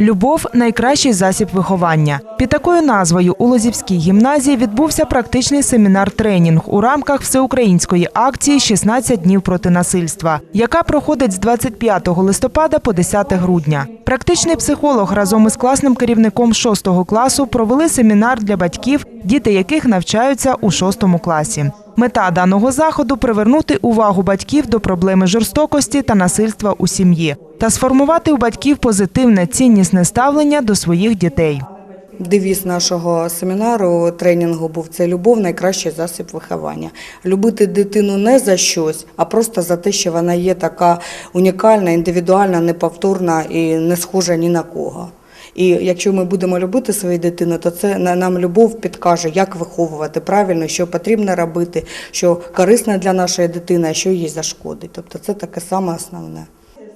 Любов найкращий засіб виховання. Під такою назвою у Лозівській гімназії відбувся практичний семінар-тренінг у рамках всеукраїнської акції «16 днів проти насильства, яка проходить з 25 листопада по 10 грудня. Практичний психолог разом із класним керівником 6 класу провели семінар для батьків, діти яких навчаються у 6 класі. Мета даного заходу привернути увагу батьків до проблеми жорстокості та насильства у сім'ї та сформувати у батьків позитивне ціннісне ставлення до своїх дітей. Девіз нашого семінару тренінгу був це любов найкращий засіб виховання. Любити дитину не за щось, а просто за те, що вона є така унікальна, індивідуальна, неповторна і не схожа ні на кого. І якщо ми будемо любити свою дитину, то це на- нам любов підкаже, як виховувати правильно, що потрібно робити, що корисно для нашої дитини, а що їй зашкодить. Тобто це таке саме основне.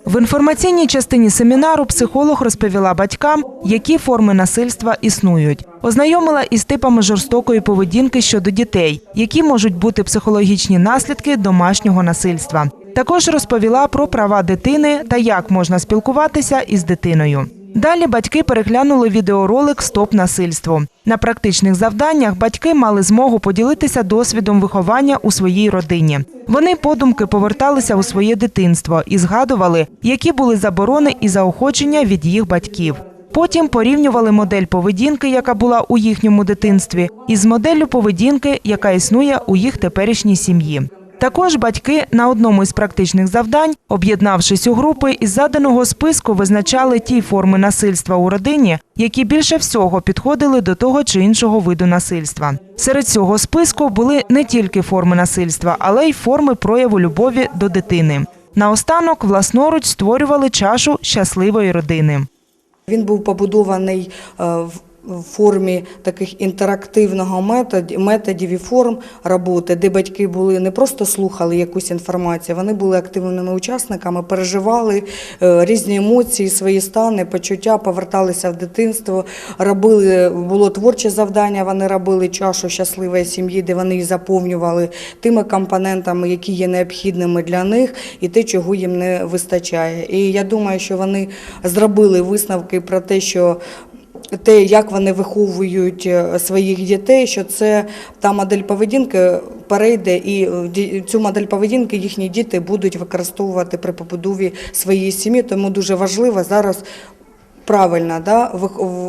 В інформаційній частині семінару психолог розповіла батькам, які форми насильства існують. Ознайомила із типами жорстокої поведінки щодо дітей, які можуть бути психологічні наслідки домашнього насильства. Також розповіла про права дитини та як можна спілкуватися із дитиною. Далі батьки переглянули відеоролик Стоп насильству. На практичних завданнях батьки мали змогу поділитися досвідом виховання у своїй родині. Вони подумки поверталися у своє дитинство і згадували, які були заборони і заохочення від їх батьків. Потім порівнювали модель поведінки, яка була у їхньому дитинстві, із моделлю поведінки, яка існує у їх теперішній сім'ї. Також батьки на одному із практичних завдань, об'єднавшись у групи, із заданого списку визначали ті форми насильства у родині, які більше всього підходили до того чи іншого виду насильства. Серед цього списку були не тільки форми насильства, але й форми прояву любові до дитини. Наостанок власноруч створювали чашу щасливої родини. Він був побудований е, в формі таких інтерактивного методів, методів і форм роботи, де батьки були не просто слухали якусь інформацію, вони були активними учасниками, переживали е, різні емоції, свої стани, почуття, поверталися в дитинство, робили було творче завдання. Вони робили чашу щасливої сім'ї, де вони її заповнювали тими компонентами, які є необхідними для них, і те, чого їм не вистачає. І я думаю, що вони зробили висновки про те, що те, як вони виховують е, своїх дітей, що це та модель поведінки перейде, і е, цю модель поведінки їхні діти будуть використовувати при побудові своєї сім'ї. Тому дуже важливо зараз. Правильно, да,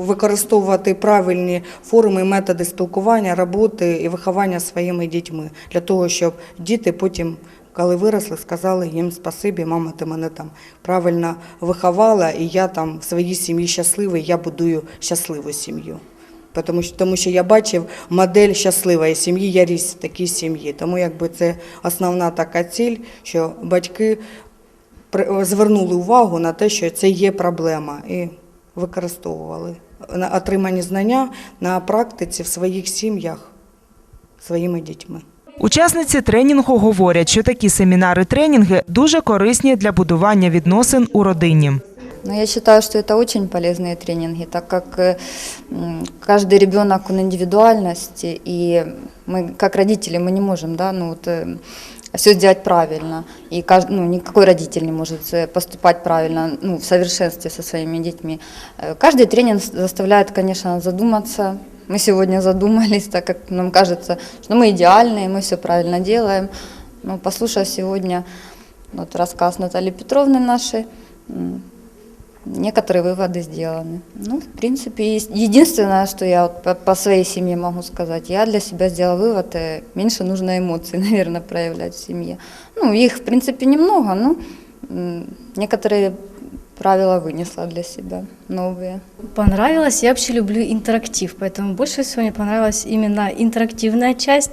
використовувати правильні форми, методи спілкування, роботи і виховання своїми дітьми для того, щоб діти потім, коли виросли, сказали їм спасибі, мама, ти мене там правильно виховала, і я там в своїй сім'ї щасливий, я будую щасливу сім'ю. Тому що, тому що я бачив модель щасливої сім'ї, я ріс в такій сім'ї. Тому якби це основна така ціль, що батьки звернули увагу на те, що це є проблема, і використовували отримані знання на практиці в своїх сім'ях своїми дітьми. Учасниці тренінгу говорять, що такі семінари-тренінги дуже корисні для будування відносин у родині. Но я считаю, что это очень полезные тренинги, так как э, м, каждый ребенок он индивидуальности, и мы, как родители, мы не можем, да, ну вот, все сделать правильно. И кажд- ну, никакой родитель не может э, поступать правильно, ну, в совершенстве со своими детьми. Э, Каждый тренинг заставляет, конечно, задуматься. Мы сегодня задумались, так как нам кажется, что мы идеальные, мы все правильно делаем. Но послушав сегодня вот рассказ Натальи Петровны нашей, некоторые выводы сделаны. Ну, в принципе, единственное, что я вот по, своей семье могу сказать, я для себя сделала вывод, э, меньше нужно эмоций, наверное, проявлять в семье. Ну, их, в принципе, немного, но некоторые правила вынесла для себя, новые. Понравилось. Я вообще люблю интерактив, поэтому больше всего мне понравилась именно интерактивная часть.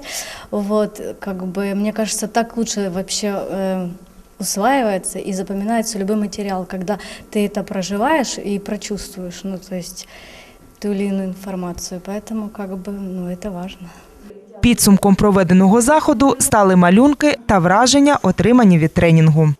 Вот, как бы, мне кажется, так лучше вообще э, усваивается и запоминается любой материал, когда ты это проживаешь и прочувствуешь, ну, то есть ту или иную информацию. Поэтому, как бы, ну, это важно. Підсумком проведеного заходу стали малюнки та враження, отримані від тренінгу.